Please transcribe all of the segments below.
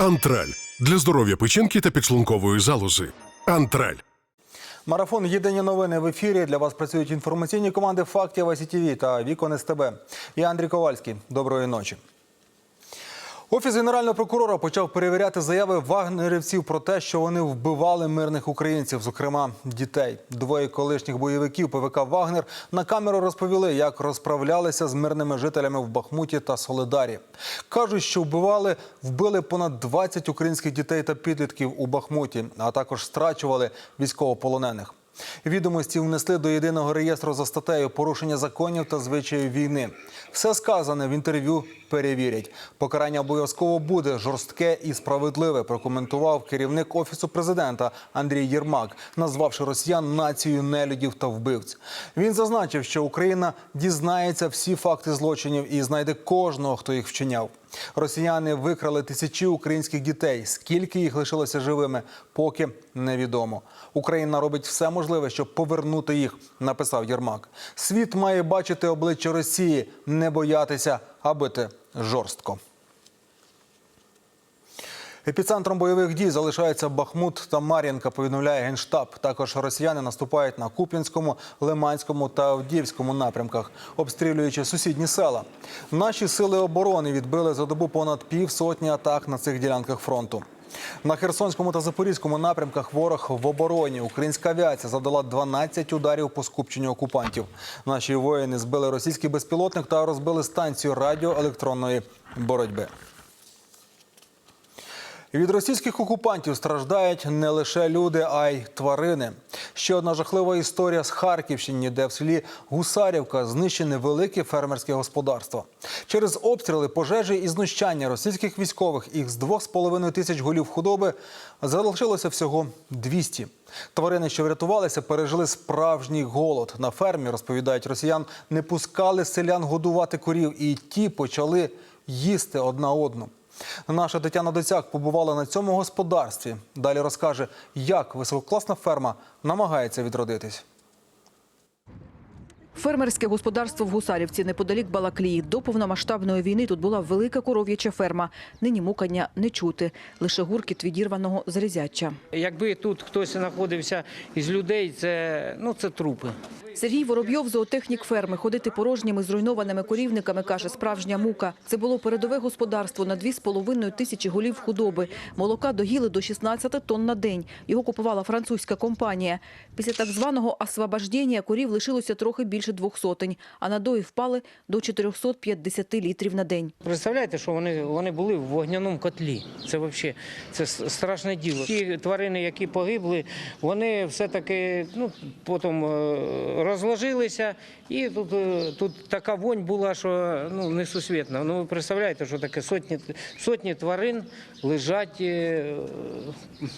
Антраль для здоров'я печінки та підшлункової залози. Антраль. Марафон Єдині новини в ефірі. Для вас працюють інформаційні команди Фактів АСІТІВІ та Вікон СТБ. Я Андрій Ковальський. Доброї ночі. Офіс генерального прокурора почав перевіряти заяви вагнерівців про те, що вони вбивали мирних українців, зокрема дітей. Двоє колишніх бойовиків ПВК Вагнер на камеру розповіли, як розправлялися з мирними жителями в Бахмуті та Соледарі. Кажуть, що вбивали, вбили понад 20 українських дітей та підлітків у Бахмуті, а також страчували військовополонених. Відомості внесли до єдиного реєстру за статтею порушення законів та звичаїв війни. Все сказане в інтерв'ю перевірять. Покарання обов'язково буде жорстке і справедливе. Прокоментував керівник офісу президента Андрій Єрмак, назвавши росіян нацією нелюдів та вбивць. Він зазначив, що Україна дізнається всі факти злочинів і знайде кожного, хто їх вчиняв. Росіяни викрали тисячі українських дітей. Скільки їх лишилося живими, поки невідомо. Україна робить все можливе, щоб повернути їх, написав Єрмак. Світ має бачити обличчя Росії, не боятися, а бити жорстко. Епіцентром бойових дій залишаються Бахмут та Мар'їнка, повідомляє генштаб. Також росіяни наступають на Куп'янському, Лиманському та Авдіївському напрямках, обстрілюючи сусідні села. Наші сили оборони відбили за добу понад півсотні атак на цих ділянках фронту. На Херсонському та Запорізькому напрямках ворог в обороні. Українська авіація завдала 12 ударів по скупченню окупантів. Наші воїни збили російський безпілотник та розбили станцію радіоелектронної боротьби. Від російських окупантів страждають не лише люди, а й тварини. Ще одна жахлива історія з Харківщини, де в селі Гусарівка знищене велике фермерське господарство. Через обстріли, пожежі і знущання російських військових їх з 2,5 тисяч голів худоби залишилося всього 200. Тварини, що врятувалися, пережили справжній голод. На фермі, розповідають росіян, не пускали селян годувати корів, і ті почали їсти одна одну. Наша Тетяна Доцяк побувала на цьому господарстві. Далі розкаже, як висококласна ферма намагається відродитись. Фермерське господарство в Гусарівці неподалік Балаклії. До повномасштабної війни тут була велика коров'яча ферма. Нині мукання не чути, лише гуркіт відірваного залізяча. Якби тут хтось знаходився із людей, це, ну, це трупи. Сергій Воробйов, зоотехнік ферми, ходити порожніми зруйнованими корівниками, каже, справжня мука. Це було передове господарство на 2,5 тисячі голів худоби. Молока доїли до 16 тонн на день. Його купувала французька компанія. Після так званого освобождення корів лишилося трохи більше двох сотень, а надої впали до 450 літрів на день. Представляєте, що вони, вони були в вогняному котлі. Це взагалі це страшне діло. Ті тварини, які погибли, вони все-таки ну, потім е, розложилися. І тут, е, тут така вонь була, що ну, несусвітна. Ну, ви представляєте, що таке сотні, сотні тварин лежать е,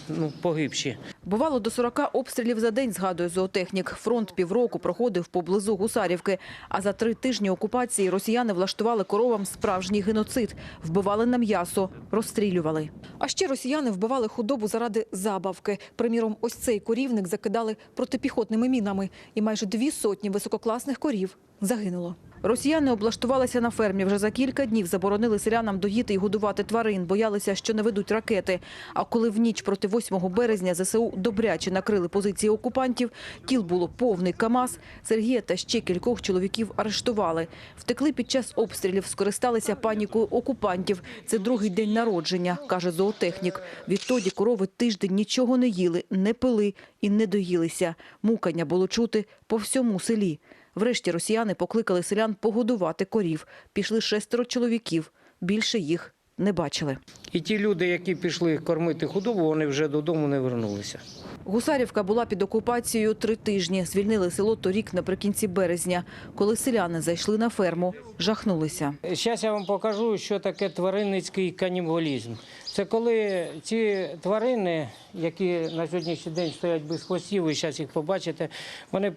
ну, погибші. Бувало до 40 обстрілів за день, згадує зоотехнік. Фронт півроку проходив поблизу Гусарівки. А за три тижні окупації росіяни влаштували коровам справжній геноцид. Вбивали на м'ясо, розстрілювали. А ще росіяни вбивали худобу заради забавки. Приміром, ось цей корівник закидали протипіхотними мінами. І майже дві сотні висококласних корів загинуло. Росіяни облаштувалися на фермі. Вже за кілька днів заборонили селянам доїти і годувати тварин. Боялися, що не ведуть ракети. А коли в ніч проти 8 березня ЗСУ добряче накрили позиції окупантів, тіл було повний КАМАЗ, Сергія та ще кількох чоловіків арештували. Втекли під час обстрілів, скористалися панікою окупантів. Це другий день народження, каже зоотехнік. Відтоді корови тиждень нічого не їли, не пили і не доїлися. Мукання було чути по всьому селі. Врешті росіяни покликали селян погодувати корів. Пішли шестеро чоловіків. Більше їх не бачили. І ті люди, які пішли кормити худобу, вони вже додому не вернулися. Гусарівка була під окупацією три тижні. Звільнили село торік наприкінці березня. Коли селяни зайшли на ферму, жахнулися. Зараз я вам покажу, що таке тваринницький канібалізм. Це коли ці тварини, які на сьогоднішній день стоять без хвостів, ви зараз їх побачите, вони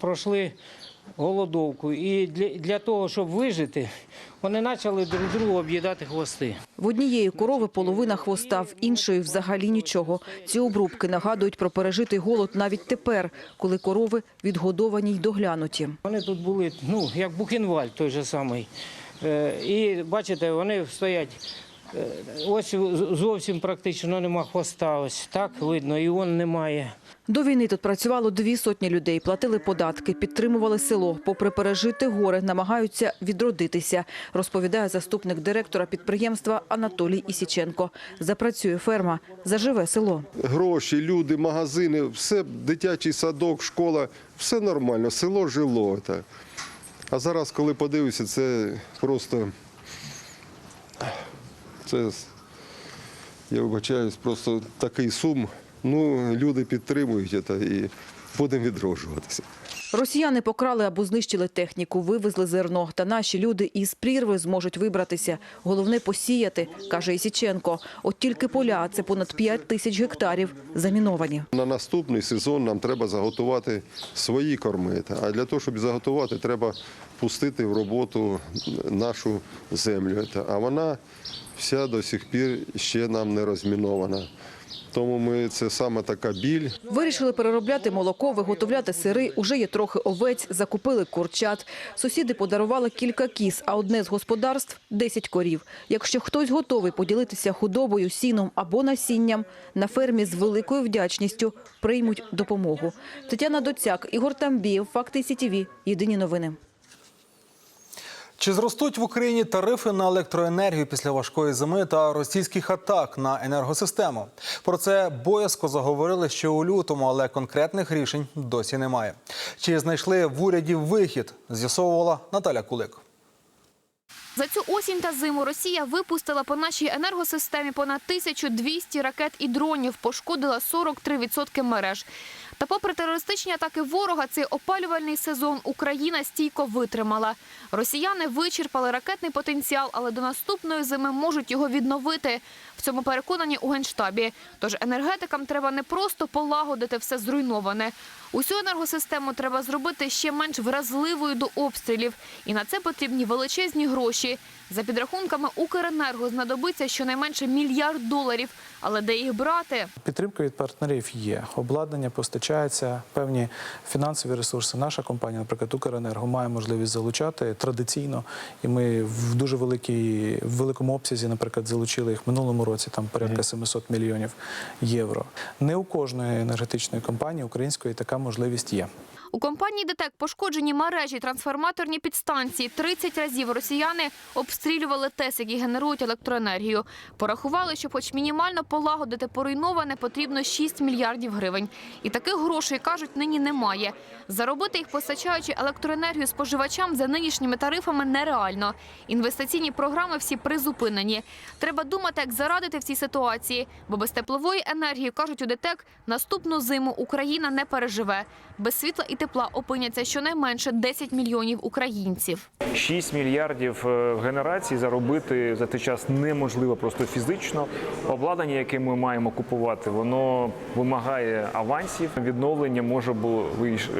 пройшли голодовку. І для, для того, щоб вижити, вони почали друг другу об'їдати хвости. В однієї корови половина хвоста, в іншої взагалі нічого. Ці обрубки нагадують про пережитий голод навіть тепер, коли корови відгодовані й доглянуті. Вони тут були, ну, як Бухенвальд той же самий. Е, І бачите, вони стоять Ось зовсім практично нема хвоста. Ось так видно, і он немає. До війни тут працювало дві сотні людей, платили податки, підтримували село. Попри пережити горе, намагаються відродитися, розповідає заступник директора підприємства Анатолій Ісіченко. Запрацює ферма, заживе село. гроші, люди, магазини, все, дитячий садок, школа, все нормально, село жило. Так. А зараз, коли подивишся, це просто. Це, я вибачаюсь, просто такий сум. Ну, люди підтримують це і будемо відроджуватися. Росіяни покрали або знищили техніку, вивезли зерно. Та наші люди із прірви зможуть вибратися. Головне – посіяти, каже Ісіченко. От тільки поля, це понад 5 тисяч гектарів, заміновані. На наступний сезон нам треба заготувати свої корми. А для того, щоб заготувати, треба пустити в роботу нашу землю. А вона вся до сих пір ще нам не розмінована. Тому ми це саме така біль. Вирішили переробляти молоко, виготовляти сири. Уже є трохи овець, закупили курчат. Сусіди подарували кілька кіз, а одне з господарств – 10 корів. Якщо хтось готовий поділитися худобою, сіном або насінням, на фермі з великою вдячністю приймуть допомогу. Тетяна Доцяк, Ігор Тамбієв, Факти СІТІВІ. Єдині новини. Чи зростуть в Україні тарифи на електроенергію після важкої зими та російських атак на енергосистему? Про це боязко заговорили ще у лютому, але конкретних рішень досі немає. Чи знайшли в уряді вихід? З'ясовувала Наталя Кулик. За цю осінь та зиму Росія випустила по нашій енергосистемі понад 1200 ракет і дронів, пошкодила 43% мереж. Та попри терористичні атаки ворога, цей опалювальний сезон Україна стійко витримала. Росіяни вичерпали ракетний потенціал, але до наступної зими можуть його відновити. В цьому переконані у Генштабі. Тож енергетикам треба не просто полагодити все зруйноване. Усю енергосистему треба зробити ще менш вразливою до обстрілів. І на це потрібні величезні гроші. За підрахунками Укренерго знадобиться щонайменше мільярд доларів. Але де їх брати? Підтримка від партнерів є. Обладнання постачається, певні фінансові ресурси. Наша компанія, наприклад, Укренерго, має можливість залучати традиційно. І ми в дуже великій, в великому обсязі, наприклад, залучили їх в минулому році, там порядка 700 мільйонів євро. Не у кожної енергетичної компанії української така можливість є. У компанії ДТЕК пошкоджені мережі, трансформаторні підстанції. 30 разів росіяни обстрілювали ТЕС, які генерують електроенергію. Порахували, що хоч мінімально полагодити поруйноване, потрібно 6 мільярдів гривень. І таких грошей, кажуть, нині немає. Заробити їх, постачаючи електроенергію споживачам за нинішніми тарифами, нереально. Інвестиційні програми всі призупинені. Треба думати, як зарадити в цій ситуації, бо без теплової енергії, кажуть у ДТЕК, наступну зиму Україна не переживе. Без світла і тепла опиняться щонайменше 10 мільйонів українців. 6 мільярдів е, генерацій заробити за цей час неможливо просто фізично. Обладнання, яке ми маємо купувати, воно вимагає авансів. Відновлення може було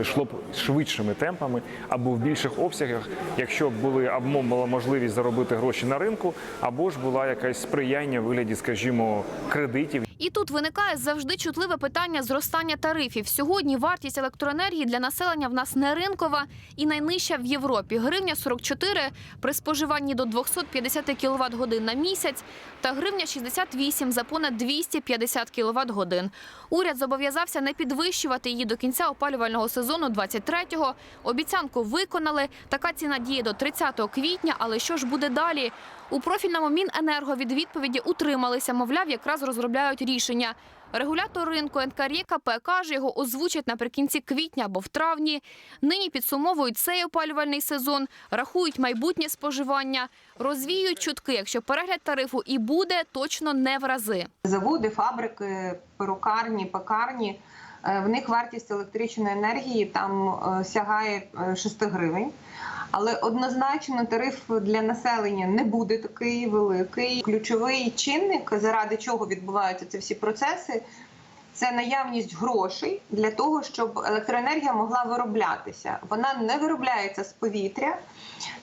йшло б швидшими темпами або в більших обсягах, якщо були або була можливість заробити гроші на ринку, або ж була якась сприяння в вигляді, скажімо, кредитів. І тут виникає завжди чутливе питання зростання тарифів. Сьогодні вартість електроенергії для населення в нас не ринкова і найнижча в Європі. Гривня 44 при споживанні до 250 кВт годин на місяць та гривня 68 за понад 250 кВт годин. Уряд зобов'язався не підвищувати її до кінця опалювального сезону 23-го. Обіцянку виконали. Така ціна діє до 30 квітня. Але що ж буде далі? У профільному Міненерго від відповіді утрималися, мовляв, якраз розробляють рішення. Регулятор ринку НКРЄКП каже, його озвучать наприкінці квітня або в травні. Нині підсумовують цей опалювальний сезон, рахують майбутнє споживання, розвіюють чутки. Якщо перегляд тарифу і буде, точно не в рази. заводи, фабрики, перукарні, пекарні. Е, В них вартість електричної енергії там е, сягає е, 6 гривень. Але однозначно тариф для населення не буде такий великий. Ключовий чинник, заради чого відбуваються ці всі процеси, це наявність грошей для того, щоб електроенергія могла вироблятися. Вона не виробляється з повітря,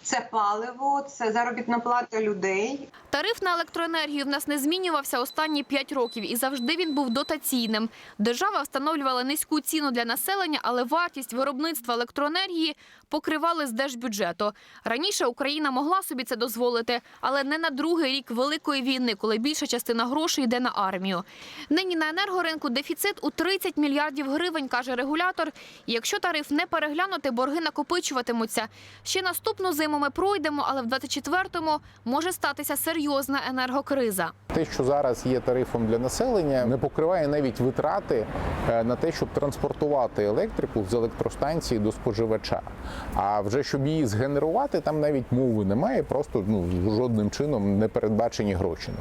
це паливо, це заробітна плата людей. Тариф на електроенергію в нас не змінювався останні 5 років і завжди він був дотаційним. Держава встановлювала низьку ціну для населення, але вартість виробництва електроенергії покривали з держбюджету. Раніше Україна могла собі це дозволити, але не на другий рік великої війни, коли більша частина грошей йде на армію. Нині на енергоринку дефіцит у 30 мільярдів гривень, каже регулятор. І якщо тариф не переглянути, борги накопичуватимуться. Ще наступну зиму ми пройдемо, але в 24-му може статися серйозна енергокриза. Те, що зараз є тарифом для населення, не покриває навіть витрати е, на те, щоб транспортувати електрику з електростанції до споживача. А вже щоб її згенерувати, там навіть мови немає, просто ну жодним чином не передбачені гроші.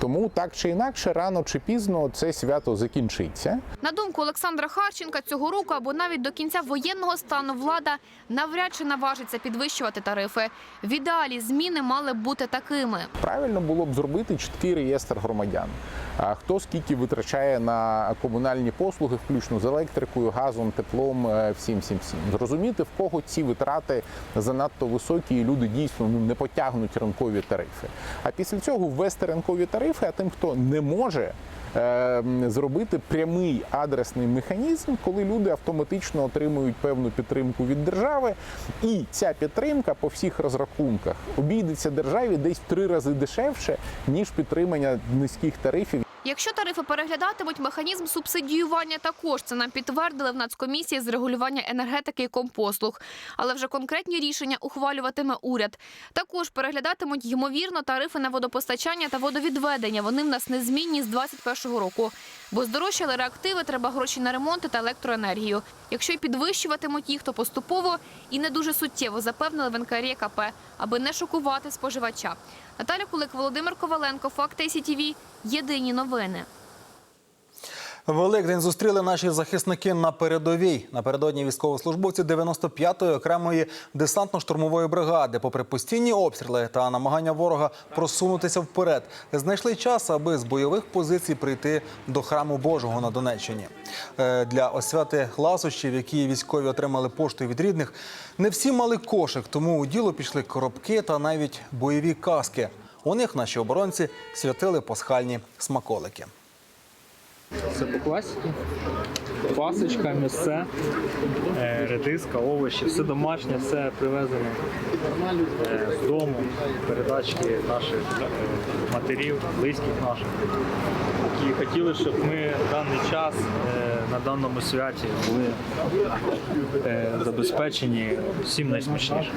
Тому так чи інакше, рано чи пізно це свято закінчиться. На думку Олександра Харченка, цього року або навіть до кінця воєнного стану влада навряд чи наважиться підвищувати тарифи. В ідеалі зміни мали б бути такими. Правильно було б зробити чіткий реєстр громадян. А хто скільки витрачає на комунальні послуги, включно з електрикою, газом, теплом, е, всім всім всім. Зрозуміти, в кого ці витрати занадто високі, і люди дійсно ну, не потягнуть ринкові тарифи. А після цього ввести ринкові тарифи, а тим, хто не може. е, Зробити прямий адресний механізм, коли люди автоматично отримують певну підтримку від держави, і ця підтримка по всіх розрахунках обійдеться державі десь в три рази дешевше ніж підтримання низьких тарифів. Якщо тарифи переглядатимуть, механізм субсидіювання також це нам підтвердили в Нацкомісії з регулювання енергетики і компослуг. Але вже конкретні рішення ухвалюватиме уряд. Також переглядатимуть ймовірно тарифи на водопостачання та водовідведення. Вони в нас незмінні з 2021 року. Бо здорожчали реактиви, треба гроші на ремонти та електроенергію. Якщо й підвищуватимуть їх, то поступово і не дуже суттєво запевнили в НКРЄКП, аби не шокувати споживача. Наталя Кулик, Володимир Коваленко, Факти СІТІВІ. Єдині новини. Великдень зустріли наші захисники на передовій. Напередодні військовослужбовці 95-ї окремої десантно-штурмової бригади, попри постійні обстріли та намагання ворога просунутися вперед, знайшли час, аби з бойових позицій прийти до храму Божого на Донеччині. Е, Для освяти ласощів, які військові отримали поштою від рідних, не всі мали кошик, тому у діло пішли коробки та навіть бойові каски. У них наші оборонці святили пасхальні смаколики. Це по класіки. Пасочка, м'ясце, е, редиска, овочі, все домашнє, все привезено е, з дому, передачки наших е, матерів, близьких наших, які хотіли, щоб ми в даний час е, на даному святі були забезпечені всім найсмачнішим.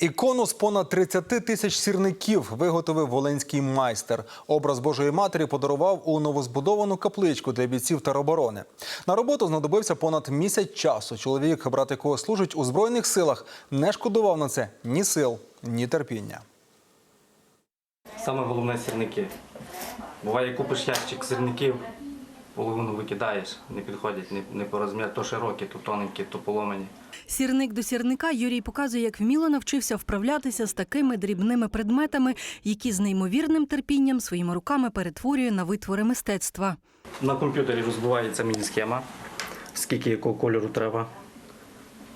Ікону з понад 30 тисяч сірників виготовив волинський майстер. Образ Божої Матері подарував у новозбудовану капличку для бійців тероборони. На роботу знадобився понад місяць часу. Чоловік, брат якого служить у збройних силах, не шкодував на це ні сил, ні терпіння. Саме головне сірники. Буває, купиш ящик сірників, половину викидаєш, не підходять, не, не по розміру, то широкі, то тоненькі, то поломані. Сірник до сірника Юрій показує, як вміло навчився вправлятися з такими дрібними предметами, які з неймовірним терпінням своїми руками перетворює на витвори мистецтва. На комп'ютері розбивається мені схема, скільки якого кольору треба.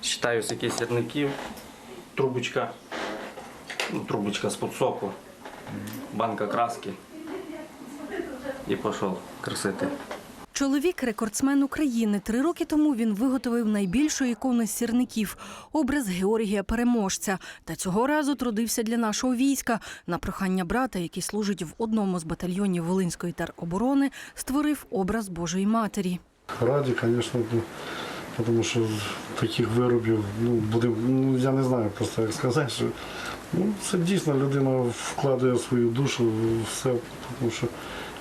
Считаю, скільки сірників, трубочка, ну, трубочка з-под соку, банка краски. І пішов красити. Чоловік рекордсмен України. Три роки тому він виготовив найбільшу ікону сірників образ Георгія Переможця. Та цього разу трудився для нашого війська. На прохання брата, який служить в одному з батальйонів Волинської тероборони, створив образ Божої Матері. Раді, звісно, тому що таких виробів, ну, буде, ну, я не знаю просто як сказати, що ну, це дійсно людина вкладає свою душу все, тому що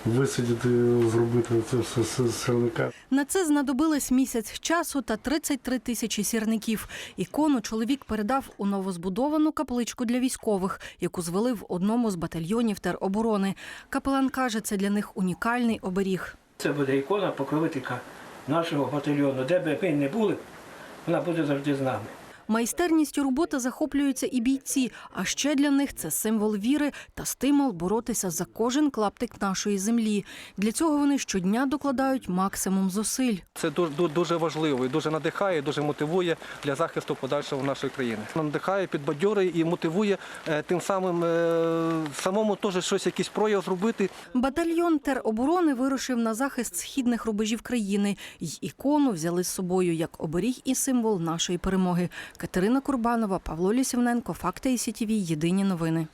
висидіти, зробити це все з сирника. На це знадобилось місяць часу та 33 тисячі сірників. Ікону чоловік передав у новозбудовану капличку для військових, яку звели в одному з батальйонів тероборони. Капелан каже, це для них унікальний оберіг. Це буде ікона покровителька нашого батальйону. Де б ми не були, вона буде завжди з нами. Майстерністю роботи захоплюються і бійці. А ще для них це символ віри та стимул боротися за кожен клаптик нашої землі. Для цього вони щодня докладають максимум зусиль. Це дуже, важливо і дуже надихає, дуже мотивує для захисту подальшого нашої країни. Надихає, підбадьорює і мотивує е, тим самим е, самому теж щось, якийсь прояв зробити. Батальйон тероборони вирушив на захист східних рубежів країни. Й ікону взяли з собою як оберіг і символ нашої перемоги. Катерина Курбанова, Павло Лісівненко, Факти і СІТІВІ. Єдині новини.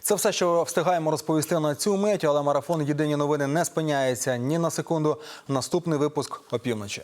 Це все, що встигаємо розповісти на цю мить, але марафон Єдині новини не спиняється ні на секунду. Наступний випуск опівночі.